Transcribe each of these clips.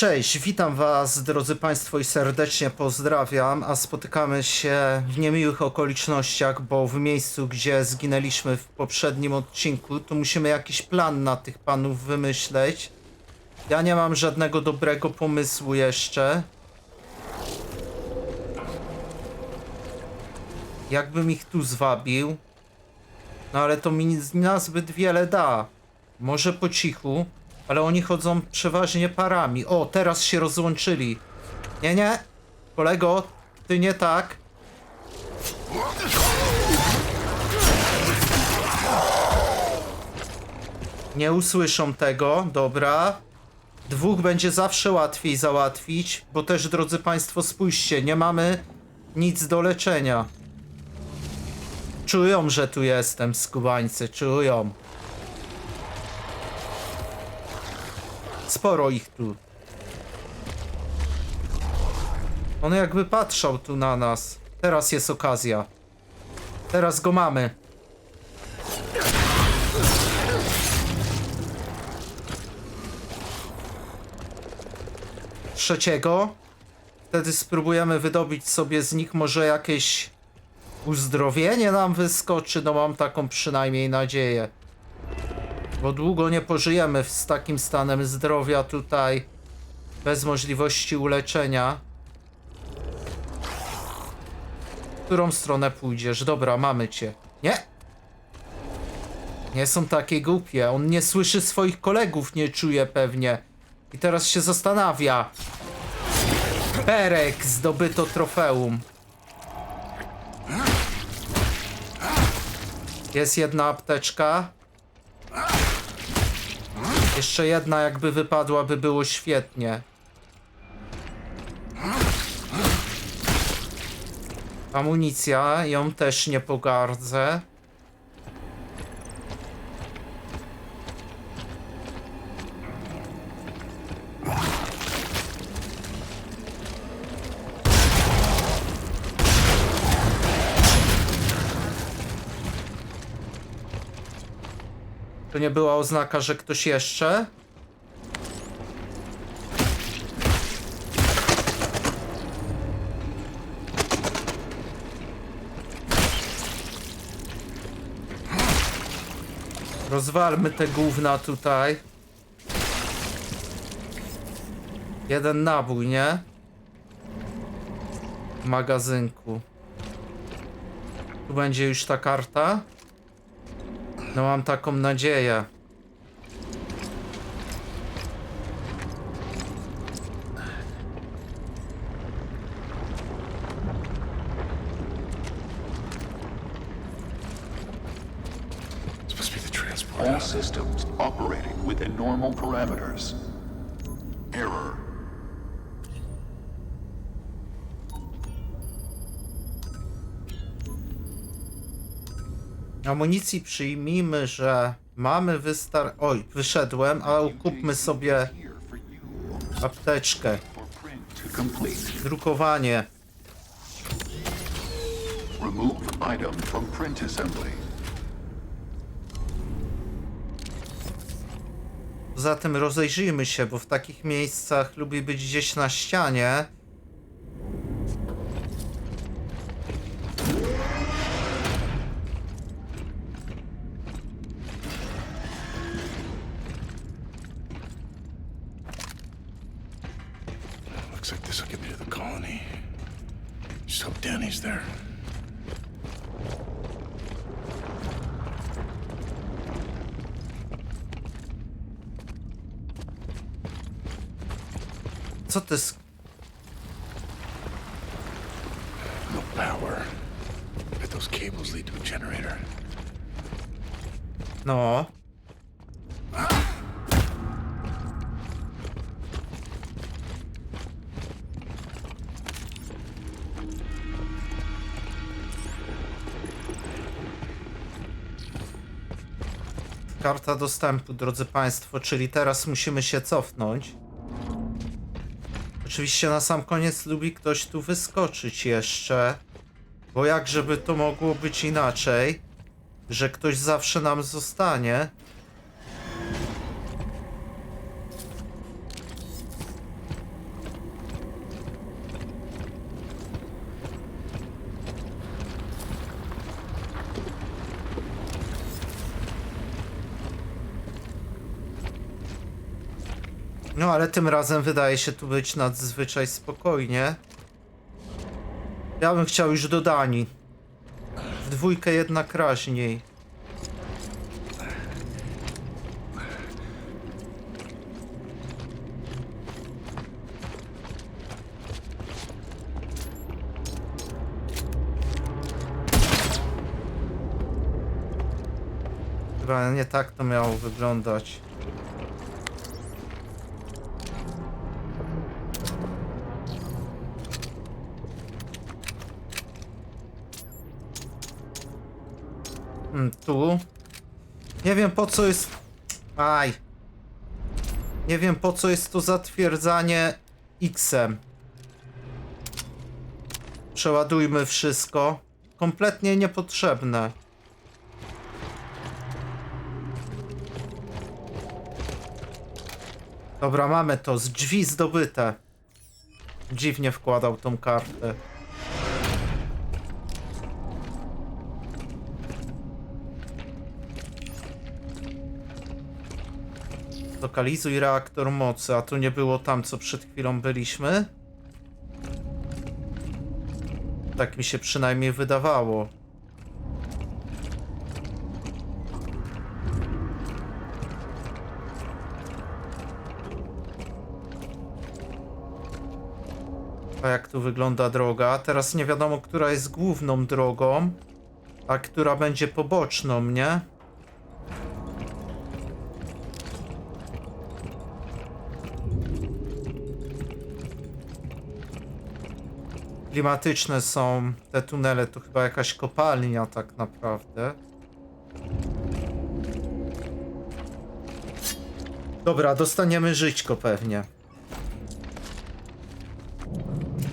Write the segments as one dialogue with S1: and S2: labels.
S1: Cześć, witam Was, drodzy Państwo, i serdecznie pozdrawiam. A spotykamy się w niemiłych okolicznościach, bo w miejscu, gdzie zginęliśmy w poprzednim odcinku, tu musimy jakiś plan na tych panów wymyśleć. Ja nie mam żadnego dobrego pomysłu jeszcze. Jakbym ich tu zwabił. No ale to mi nazbyt wiele da. Może po cichu, ale oni chodzą przeważnie parami. O, teraz się rozłączyli. Nie, nie. Kolego, ty nie tak. Nie usłyszą tego, dobra. Dwóch będzie zawsze łatwiej załatwić, bo też, drodzy Państwo, spójrzcie, nie mamy nic do leczenia. Czują, że tu jestem, skubańcy, czują. Sporo ich tu. On jakby patrzał tu na nas. Teraz jest okazja. Teraz go mamy. Trzeciego. Wtedy spróbujemy wydobyć sobie z nich może jakieś uzdrowienie nam wyskoczy. No mam taką przynajmniej nadzieję. Bo długo nie pożyjemy z takim stanem zdrowia tutaj, bez możliwości uleczenia. W którą stronę pójdziesz? Dobra, mamy cię. Nie! Nie są takie głupie. On nie słyszy swoich kolegów, nie czuje pewnie. I teraz się zastanawia. Perek, zdobyto trofeum. Jest jedna apteczka. Jeszcze jedna jakby wypadła, by było świetnie. Amunicja, ją też nie pogardzę. To nie była oznaka, że ktoś jeszcze? Rozwalmy te gówna tutaj. Jeden nabój, nie? W magazynku. Tu będzie już ta karta. No mam taką nadzieję.
S2: All systems operating within normal parameters.
S1: Amunicji przyjmijmy, że mamy wystar... Oj, wyszedłem, ale kupmy sobie apteczkę. Drukowanie.
S2: Remove item from print assembly.
S1: Poza tym rozejrzyjmy się, bo w takich miejscach lubi być gdzieś na ścianie.
S3: Looks like this will get me to the colony. Just hope Danny's there.
S1: Ty z...
S3: No power. Bet those cables lead to a generator.
S1: No. Karta dostępu, drodzy Państwo, czyli teraz musimy się cofnąć. Oczywiście na sam koniec lubi ktoś tu wyskoczyć jeszcze. Bo jak żeby to mogło być inaczej, że ktoś zawsze nam zostanie. Ale tym razem wydaje się tu być nadzwyczaj spokojnie. Ja bym chciał już do Danii. W dwójkę jednak raźniej. Chyba nie tak to miało wyglądać. Hmm, tu. Nie wiem po co jest. Aj. Nie wiem po co jest to zatwierdzanie X-em. Przeładujmy wszystko. Kompletnie niepotrzebne. Dobra, mamy to. Z drzwi zdobyte. Dziwnie wkładał tą kartę. Lokalizuj reaktor mocy, a tu nie było tam, co przed chwilą byliśmy? Tak mi się przynajmniej wydawało. A jak tu wygląda droga? Teraz nie wiadomo, która jest główną drogą, a która będzie poboczną, nie? Klimatyczne są te tunele, to chyba jakaś kopalnia tak naprawdę. Dobra, dostaniemy żyćko pewnie.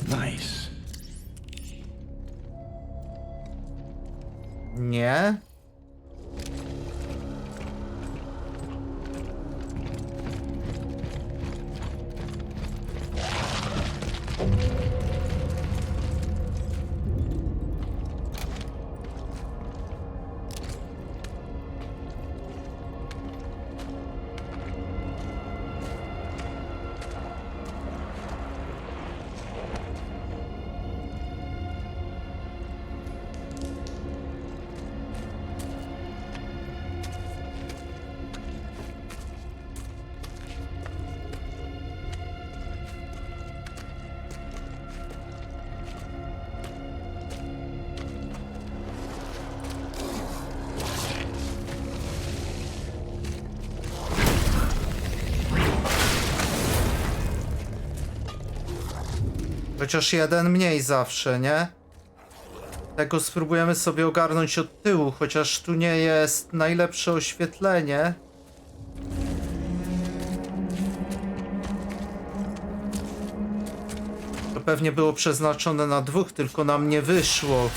S3: Nice.
S1: Nie? Chociaż jeden mniej zawsze, nie? Tego spróbujemy sobie ogarnąć od tyłu, chociaż tu nie jest najlepsze oświetlenie. To pewnie było przeznaczone na dwóch, tylko nam nie wyszło.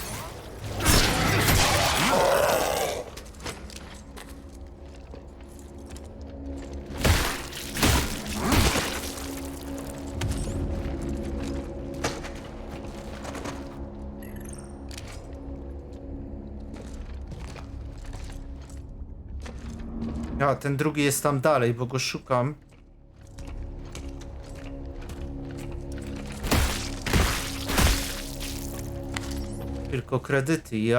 S1: Ten drugi jest tam dalej, bo go szukam. Tylko kredyty i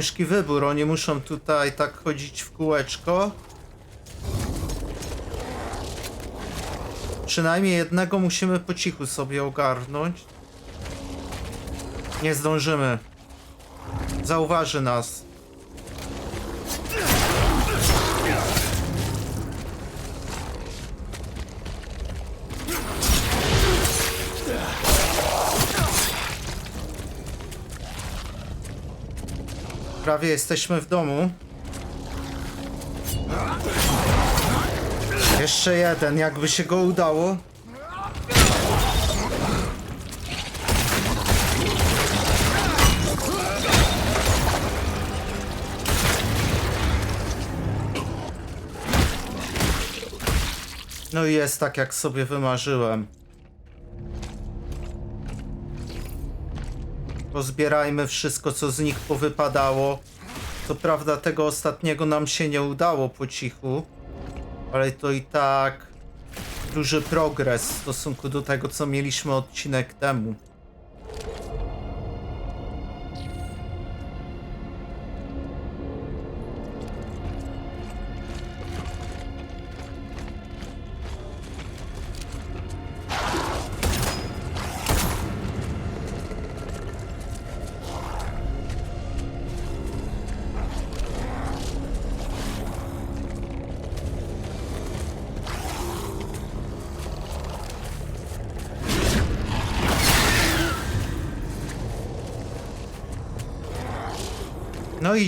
S1: Ciężki wybór, oni muszą tutaj tak chodzić w kółeczko. Przynajmniej jednego musimy po cichu sobie ogarnąć. Nie zdążymy. Zauważy nas. Prawie jesteśmy w domu. Jeszcze jeden, jakby się go udało. No i jest tak, jak sobie wymarzyłem. Pozbierajmy wszystko, co z nich powypadało. Co prawda tego ostatniego nam się nie udało po cichu, ale to i tak duży progres w stosunku do tego, co mieliśmy odcinek temu.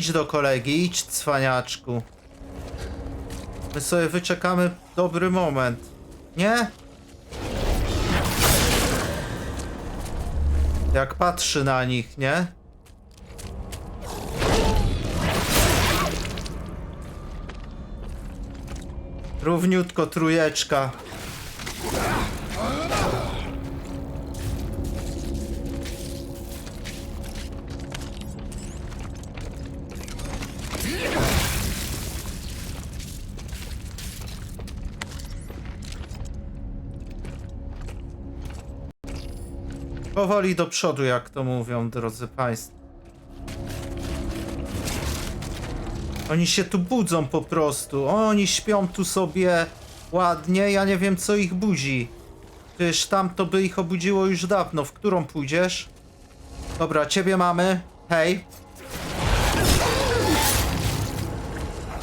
S1: Idź do kolegi, idź cwaniaczku. My sobie wyczekamy dobry moment. Nie? Jak patrzy na nich, nie? Równiutko trójeczka. Powoli do przodu, jak to mówią, drodzy Państwo. Oni się tu budzą po prostu. Oni śpią tu sobie ładnie. Ja nie wiem, co ich budzi. Przecież tam to by ich obudziło już dawno. W którą pójdziesz? Dobra, ciebie mamy. Hej.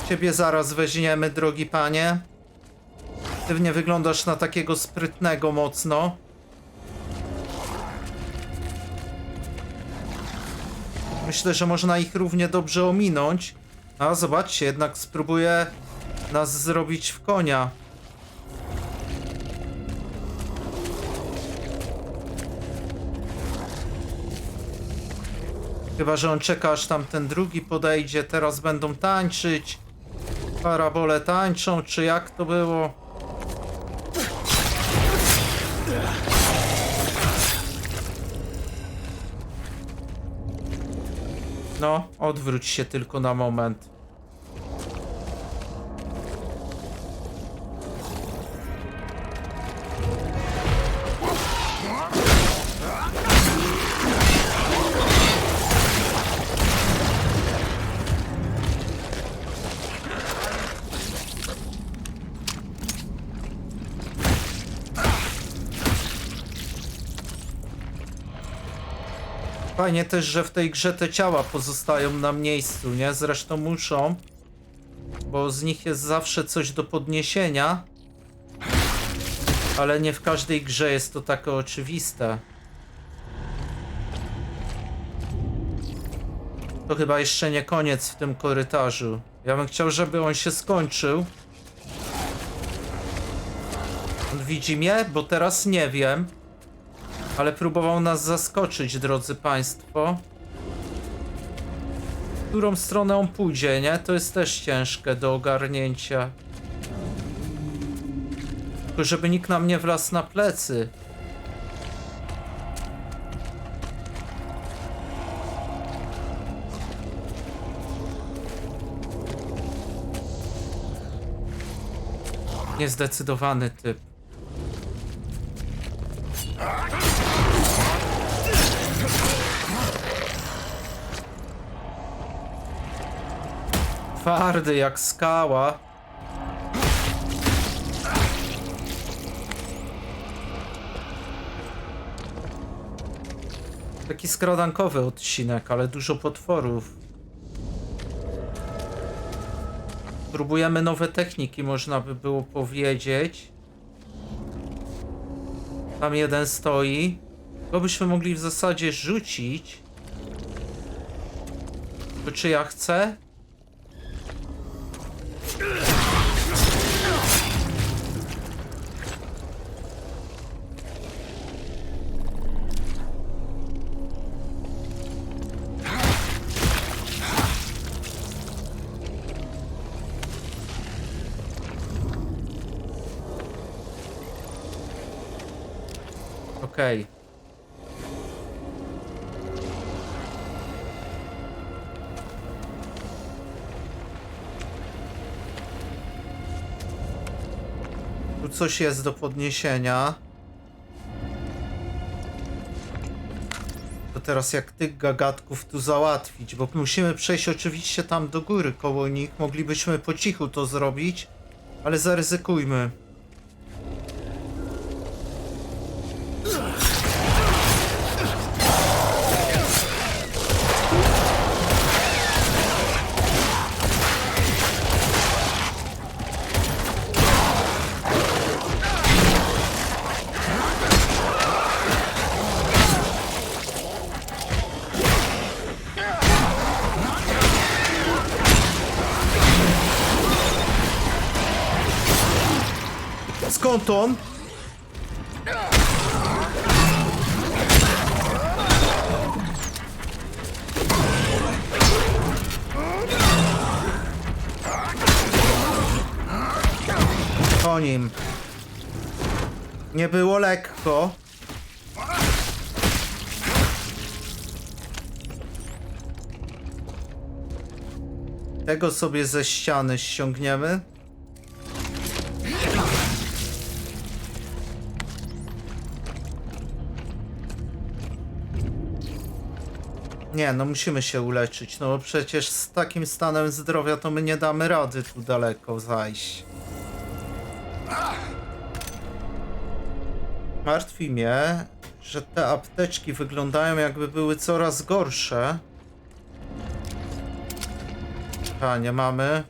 S1: Ciebie zaraz weźmiemy, drogi panie. Ty nie wyglądasz na takiego sprytnego mocno. Myślę, że można ich równie dobrze ominąć. A zobaczcie, jednak spróbuję nas zrobić w konia. Chyba, że on czeka, aż tam ten drugi podejdzie. Teraz będą tańczyć. Parabole tańczą, czy jak to było? No, odwróć się tylko na moment. Fajnie też, że w tej grze te ciała pozostają na miejscu, nie? Zresztą muszą, bo z nich jest zawsze coś do podniesienia. Ale nie w każdej grze jest to takie oczywiste. To chyba jeszcze nie koniec w tym korytarzu. Ja bym chciał, żeby on się skończył. On widzi mnie? Bo teraz nie wiem. Ale próbował nas zaskoczyć, drodzy Państwo. W którą stronę on pójdzie, nie? To jest też ciężkie do ogarnięcia. Tylko żeby nikt nam nie wlazł na plecy. Niezdecydowany typ. Twardy jak skała. Taki skradankowy odcinek, ale dużo potworów. Próbujemy nowe techniki, można by było powiedzieć. Tam jeden stoi. Go byśmy mogli w zasadzie rzucić. Czy ja chcę? Tu coś jest do podniesienia. To teraz jak tych gagatków tu załatwić, bo musimy przejść oczywiście tam do góry koło nich. Moglibyśmy po cichu to zrobić, ale zaryzykujmy. Po nim. Nie było lekko. Tego sobie ze ściany ściągniemy. Nie, no musimy się uleczyć, no bo przecież z takim stanem zdrowia to my nie damy rady tu daleko zajść. Martwi mnie, że te apteczki wyglądają jakby były coraz gorsze. A, nie mamy.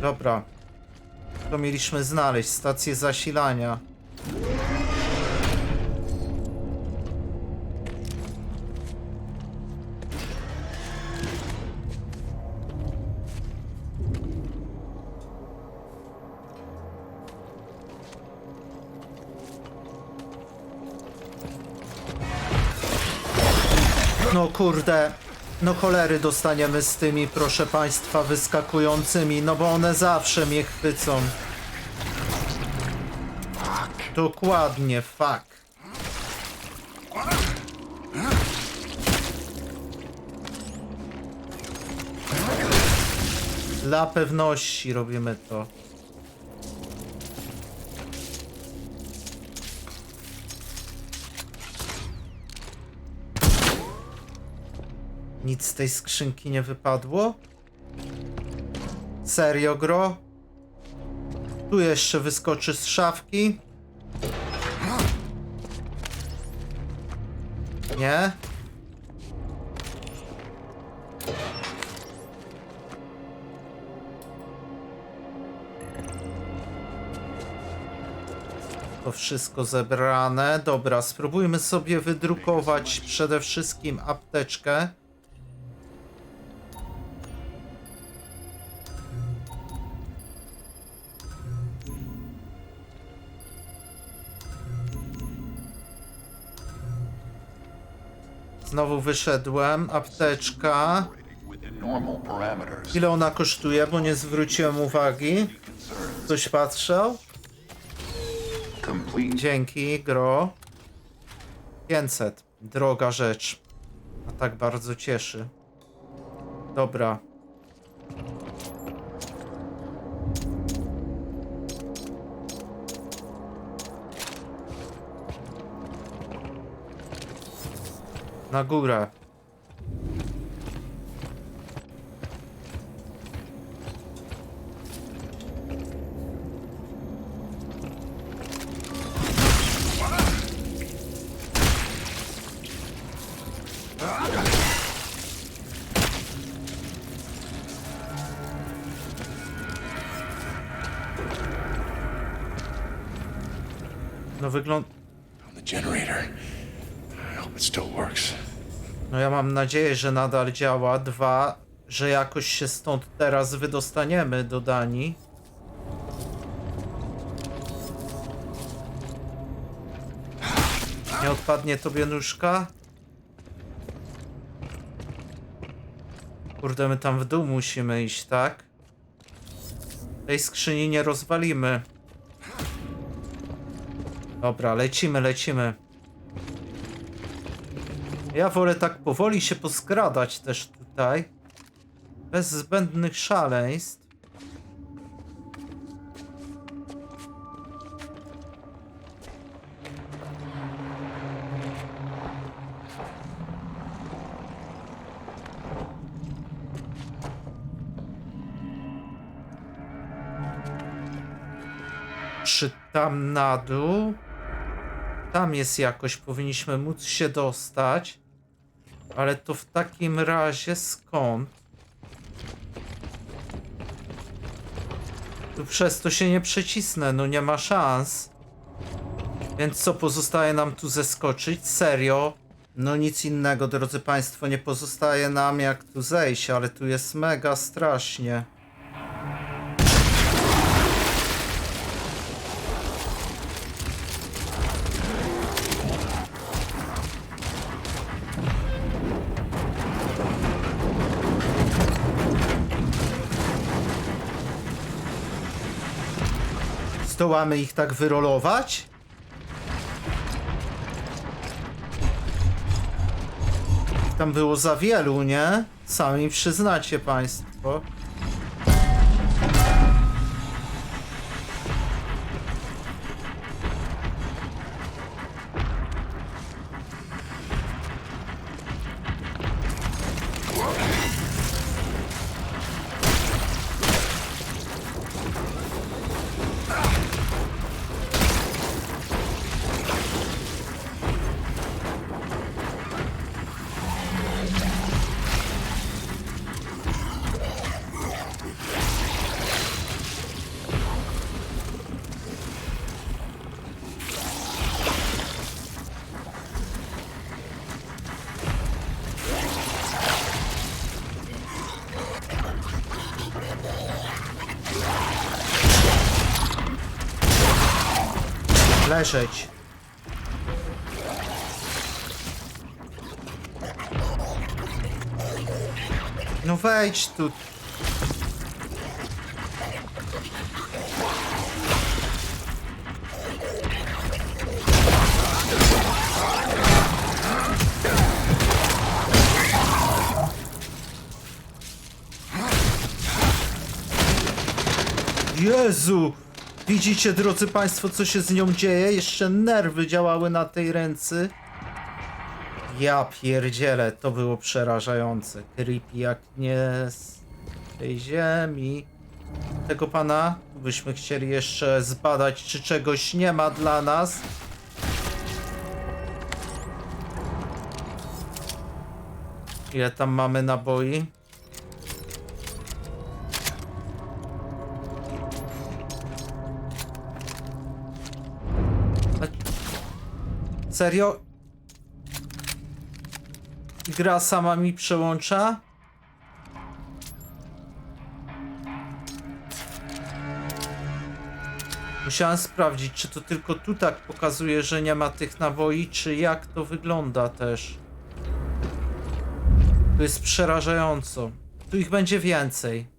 S1: Dobra. To mieliśmy znaleźć stację zasilania. No kurde, no cholery dostaniemy z tymi, proszę państwa, wyskakującymi, no bo one zawsze mnie chwycą. Dokładnie, fuck. Dla pewności robimy to. Nic z tej skrzynki nie wypadło? Serio, gro? Tu jeszcze wyskoczy z szafki. Nie? To wszystko zebrane. Dobra, spróbujmy sobie wydrukować przede wszystkim apteczkę. Znowu wyszedłem. Apteczka. Ile ona kosztuje, bo nie zwróciłem uwagi. Ktoś patrzał? Dzięki, gro. 500. Droga rzecz. A tak bardzo cieszy. Dobra. Na górę. No wygląda...
S3: Found the Generator. I hope it still works.
S1: No ja mam nadzieję, że nadal działa. Dwa, że jakoś się stąd teraz wydostaniemy do Danii. Nie odpadnie tobie nóżka? Kurde, my tam w dół musimy iść, tak? Tej skrzyni nie rozwalimy. Dobra, lecimy, lecimy. Ja wolę tak powoli się poskradać też tutaj. Bez zbędnych szaleństw. Czy tam na dół? Tam jest jakoś, powinniśmy móc się dostać. Ale to w takim razie skąd? Tu przez to się nie przecisnę, no nie ma szans. Więc co, pozostaje nam tu zeskoczyć? Serio? No nic innego, drodzy Państwo, nie pozostaje nam jak tu zejść, ale tu jest mega strasznie. Zdołamy ich tak wyrolować? Tam było za wielu, nie? Sami przyznacie państwo. Leżeć. No wejdź tu. Jezu! Widzicie, drodzy Państwo, co się z nią dzieje? Jeszcze nerwy działały na tej ręce. Ja pierdzielę, to było przerażające. Creepy jak nie z tej ziemi. Tego pana byśmy chcieli jeszcze zbadać, czy czegoś nie ma dla nas. Ile tam mamy naboi? Serio? Gra sama mi przełącza? Musiałem sprawdzić, czy to tylko tu tak pokazuje, że nie ma tych naboi, czy jak to wygląda też. To jest przerażająco. Tu ich będzie więcej.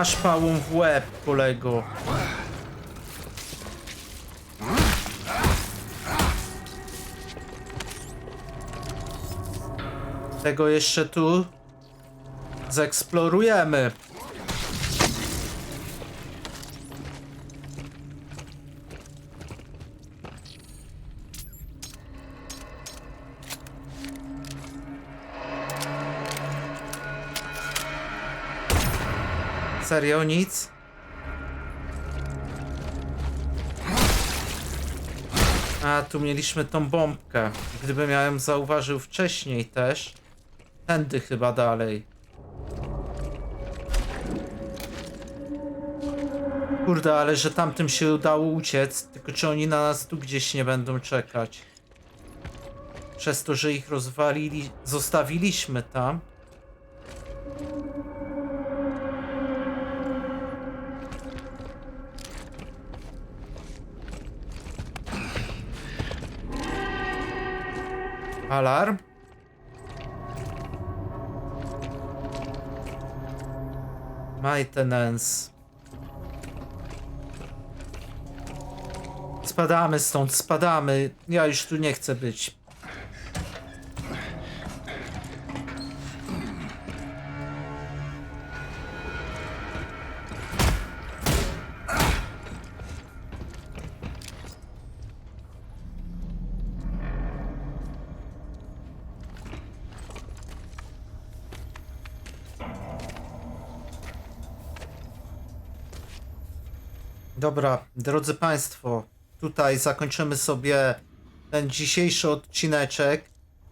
S1: Masz pałą w łeb, kolego. Tego jeszcze tu zeksplorujemy. Serio nic? A, tu mieliśmy tą bombkę. Gdybym ja ją zauważył wcześniej też. Tędy chyba dalej. Kurde, ale że tamtym się udało uciec, tylko czy oni na nas tu gdzieś nie będą czekać? Przez to, że ich rozwalili, zostawiliśmy tam. Alarm? Maintenance. Spadamy stąd, spadamy. Ja już tu nie chcę być. Dobra, drodzy Państwo, tutaj zakończymy sobie ten dzisiejszy odcineczek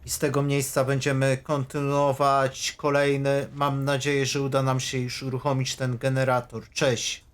S1: i z tego miejsca będziemy kontynuować kolejny. Mam nadzieję, że uda nam się już uruchomić ten generator. Cześć!